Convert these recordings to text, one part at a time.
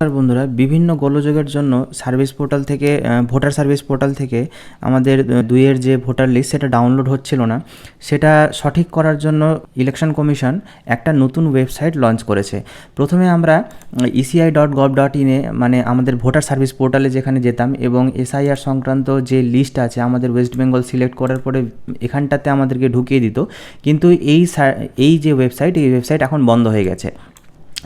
নমস্কার বন্ধুরা, বিভিন্ন গোলযোগের জন্য সার্ভিস পোর্টাল থেকে ভোটার সার্ভিস পোর্টাল থেকে আমাদের দুইয়ের যে ভোটার লিস্ট সেটা ডাউনলোড হচ্ছিল না। সেটা সঠিক করার জন্য ইলেকশন কমিশন একটা নতুন ওয়েবসাইট লঞ্চ করেছে। প্রথমে আমরা ইসিআই ডট গভ ডট ইনে মানে আমাদের ভোটার সার্ভিস পোর্টালে যেখানে যেতাম এবং এসআইআর সংক্রান্ত যে লিস্ট আছে, আমাদের ওয়েস্ট বেঙ্গল সিলেক্ট করার পরে এখানটাতে আমাদেরকে ঢুকিয়ে দিত। কিন্তু এই এই যে ওয়েবসাইট, এই ওয়েবসাইট এখন বন্ধ হয়ে গেছে।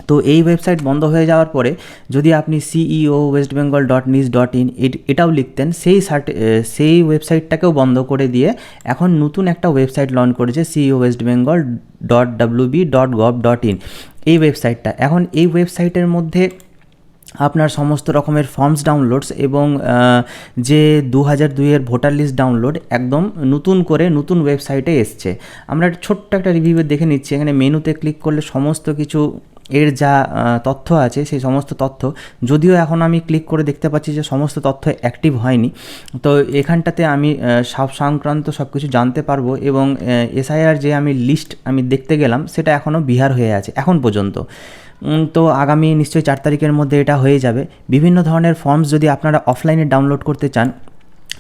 তো এই ওয়েবসাইট বন্ধ হয়ে যাওয়ার পরে যদি আপনি CEO West Bengal dot news dot in এটাও লিখতেন, সেই সার্ট সেই ওয়েবসাইটটাকেও বন্ধ করে দিয়ে এখন নতুন একটা ওয়েবসাইট লঞ্চ করেছে CEO West Bengal dot WB dot gov dot in এই ওয়েবসাইটটা এখন এই ওয়েবসাইটের মধ্যে আপনার সমস্ত রকমের ফর্মস ডাউনলোডস এবং যে দু হাজার দুইয়ের ভোটার লিস্ট ডাউনলোড একদম নতুন করে নতুন ওয়েবসাইটে এসছে। আমরা ছোট্ট একটা রিভিউ দেখে নিচ্ছি। এখানে মেনুতে ক্লিক করলে সমস্ত কিছু এর যা তথ্য আছে, সেই সমস্ত তথ্য, যদিও এখন আমি ক্লিক করে দেখতে পাচ্ছি যে সমস্ত তথ্য অ্যাক্টিভ হয়নি, তো এখানটাতে আমি সব সংক্রান্ত সব কিছু জানতে পারব এবং এসআইআর যে আমি লিস্ট আমি দেখতে গেলাম, সেটা এখনও বিহার হয়ে আছে, এখন পর্যন্ত। তো আগামী নিশ্চয়ই চার তারিখের মধ্যে এটা হয়ে যাবে। বিভিন্ন ধরনের ফর্মস যদি আপনারা অফলাইনে ডাউনলোড করতে চান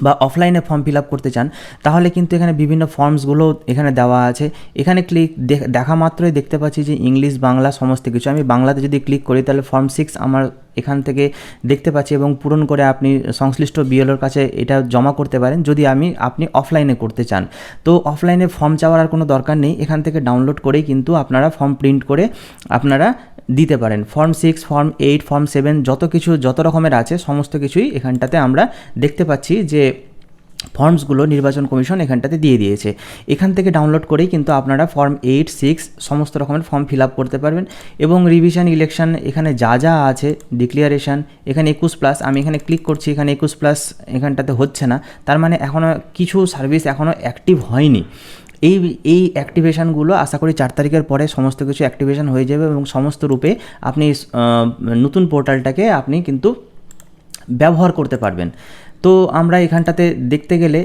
বা অফলাইনে ফর্ম ফিল আপ করতে চান, তাহলে কিন্তু এখানে বিভিন্ন ফর্মসগুলো এখানে দেওয়া আছে। এখানে ক্লিক দেখা মাত্রই দেখতে পাচ্ছি যে ইংলিশ বাংলা সমস্ত কিছু। আমি বাংলাতে যদি ক্লিক করি, তাহলে ফর্ম সিক্স আমার এখান থেকে দেখতে পাচ্ছি এবং পূরণ করে আপনি সংশ্লিষ্ট বিএলওর কাছে এটা জমা করতে পারেন, যদি আমি, আপনি অফলাইনে করতে চান। তো অফলাইনে ফর্ম চাওয়ার আর কোনো দরকার নেই। এখান থেকে ডাউনলোড করেই কিন্তু আপনারা ফর্ম প্রিন্ট করে আপনারা দিতে পারেন। Form six form eight form seven যত কিছু, যত রকমের আছে, সমস্ত কিছুই এখানটাতে আমরা দেখতে পাচ্ছি যে ফর্মসগুলো নির্বাচন কমিশন এখানটাতে দিয়ে দিয়েছে। এখান থেকে ডাউনলোড করেই কিন্তু আপনারা ফর্ম এইট সিক্স সমস্ত রকমের ফর্ম ফিল আপ করতে পারবেন এবং রিভিশন ইলেকশন এখানে যা যা আছে ডিক্লিয়ারেশন এখানে একুশ প্লাস আমি এখানে ক্লিক করছি, এখানে একুশ প্লাস এখানটাতে হচ্ছে না। তার মানে এখনও কিছু সার্ভিস এখনও অ্যাক্টিভ হয়নি। এই এই অ্যাক্টিভেশনগুলো আশা করি চার তারিখের পরে সমস্ত কিছু অ্যাক্টিভেশন হয়ে যাবে এবং সমস্ত রূপে আপনি নতুন পোর্টালটাকে আপনি কিন্তু ব্যবহার করতে পারবেন। তো আমরা এখানটাতে দেখতে গেলে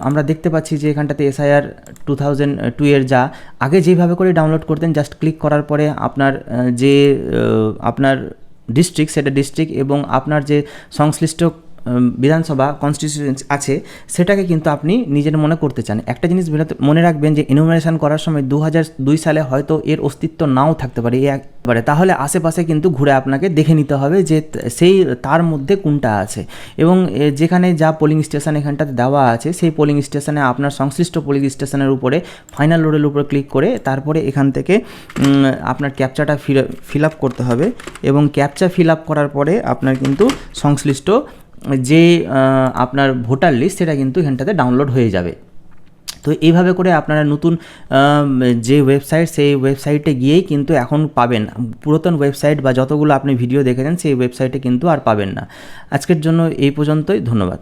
আমরা দেখতে পাচ্ছি যে এখানটাতে এসআইআর টু থাউজেন্ড টু এর যা, আগে যেভাবে করে ডাউনলোড করতেন জাস্ট ক্লিক করার পরে আপনার যে আপনার ডিস্ট্রিক্ট সেটা ডিস্ট্রিক্ট এবং আপনার যে সংশ্লিষ্ট বিধানসভা কনস্টিটিউয়েন্সি আছে, সেটাকে কিন্তু আপনি নিজের মনে করতে চান। একটা জিনিস মনে রাখবেন যে ইনোমিনেশন করার সময় দু দুই সালে হয়তো এর অস্তিত্ব নাও থাকতে পারে একবারে। তাহলে আশেপাশে কিন্তু ঘুরে আপনাকে দেখে নিতে হবে যে সেই, তার মধ্যে কোনটা আছে। এবং যেখানে যা পোলিং স্টেশন এখানটাতে দেওয়া আছে, সেই পোলিং স্টেশনে আপনার সংশ্লিষ্ট পোলিং স্টেশনের উপরে ফাইনাল রোডের উপর ক্লিক করে তারপরে এখান থেকে আপনার ক্যাপচাটা ফিল আপ করতে হবে। এবং ক্যাপচা ফিল আপ করার পরে আপনার কিন্তু সংশ্লিষ্ট যে আপনার ভোটার লিস্ট সেটা কিন্তু এখানটাতে ডাউনলোড হয়ে যাবে। তো এইভাবে করে আপনারা নতুন যে ওয়েবসাইট সেই ওয়েবসাইটে গিয়েই কিন্তু এখন পাবেন। পুরাতন ওয়েবসাইট বা যতগুলো আপনি ভিডিও দেখেছেন, সেই ওয়েবসাইটে কিন্তু আর পাবেন না। আজকের জন্য এই পর্যন্তই। ধন্যবাদ।